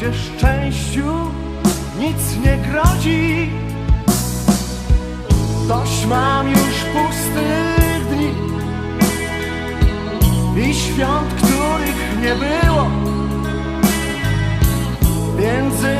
gdzie szczęściu nic nie grozi. Dość mam już pustych dni i świąt, których nie było. Między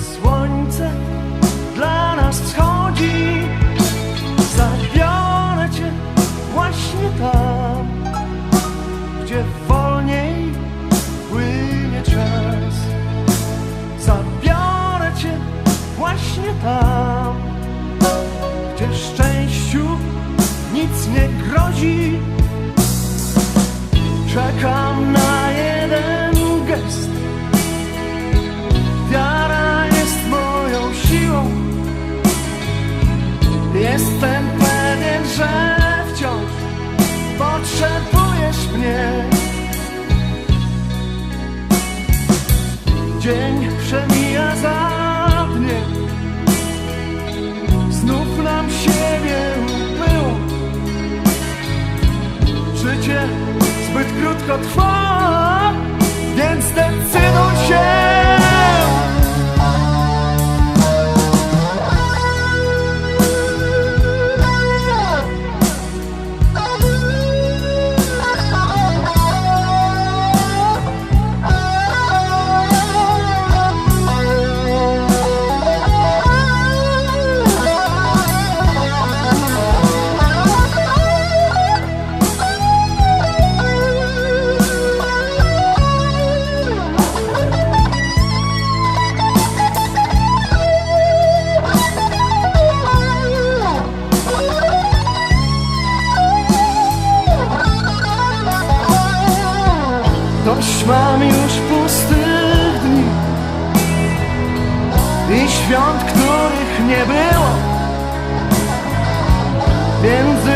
słońce dla nas wschodzi. Zabiorę cię właśnie tam, gdzie wolniej płynie czas. Zabiorę cię właśnie tam, gdzie szczęściu nic nie grozi. Krótko trwa, Dość mam już pustych dni i świąt, których nie było. Między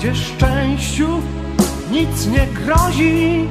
gdzie szczęściu nic nie grozi.